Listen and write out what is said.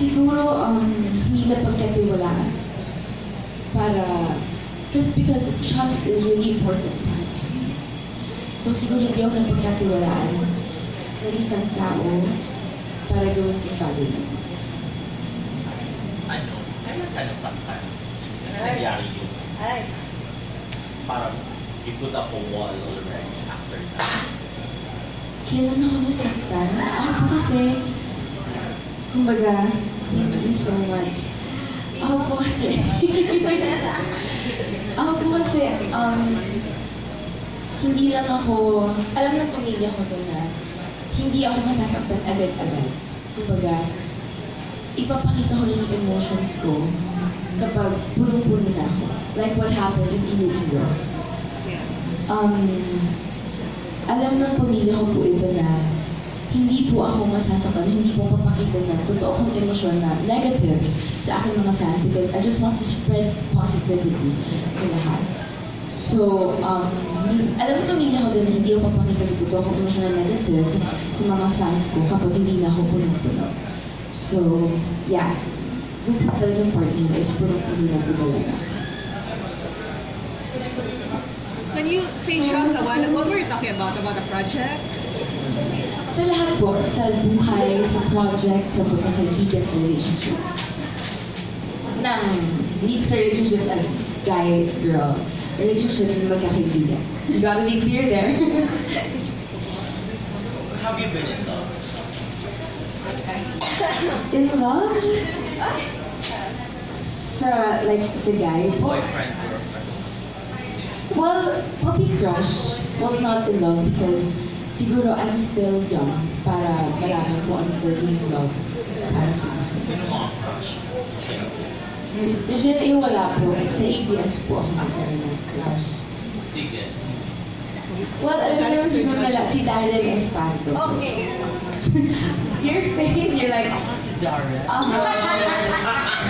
Siguro, um, hindi na pagkatiwalaan. Para, cause- because trust is really important para sa. So siguro hindi ako napagkatiwalaan ng isang tao para gawin na yun. Ano? Kailan ka nasaktan? Kailan nangyari yun? Ay. Parang you put up a wall already after that. Kailan ako nasaktan? Ako kasi, kumbaga, thank you so much. Ako po kasi, ako po kasi, um, hindi lang ako, alam ng pamilya ko to na, hindi ako masasaktan agad-agad. Kumbaga, ipapakita ko lang yung emotions ko kapag punong-puno na ako. Like what happened in Iloilo. Um, alam ng pamilya ko po ito na hindi po ako masasaktan, hindi po papakita ng totoo kong emosyon na negative sa aking mga fans because I just want to spread positivity sa lahat. So, um, alam ng pamilya ko din na hindi ako papakita ng totoo kong emosyon na negative sa mga fans ko kapag hindi na ako punong-puno. So, yeah. Yung po talagang part niyo is punong-puno na po talaga. When you say trust a while ago, what were you talking about? About the project? Sa lahat po, sa buhay, sa project, sa pagkakaibigan, sa relationship. Nang, hindi sa relationship as guy, girl. Relationship ng magkakaibigan. You gotta be clear there. Have you been in love? In love? Sa, like, sa guy po? Boyfriend, girlfriend? Well, puppy crush. Well, not in love because siguro I'm still young para malaman ko ano talaga yung love para sa akin. Sino mga crush? Eh wala po. Sa ABS po ako nagkaroon ng crush. Sige. Well, alam mo naman siguro nala, si Darren Espanto. Okay. Your face, you're like, Ako si Darren. uh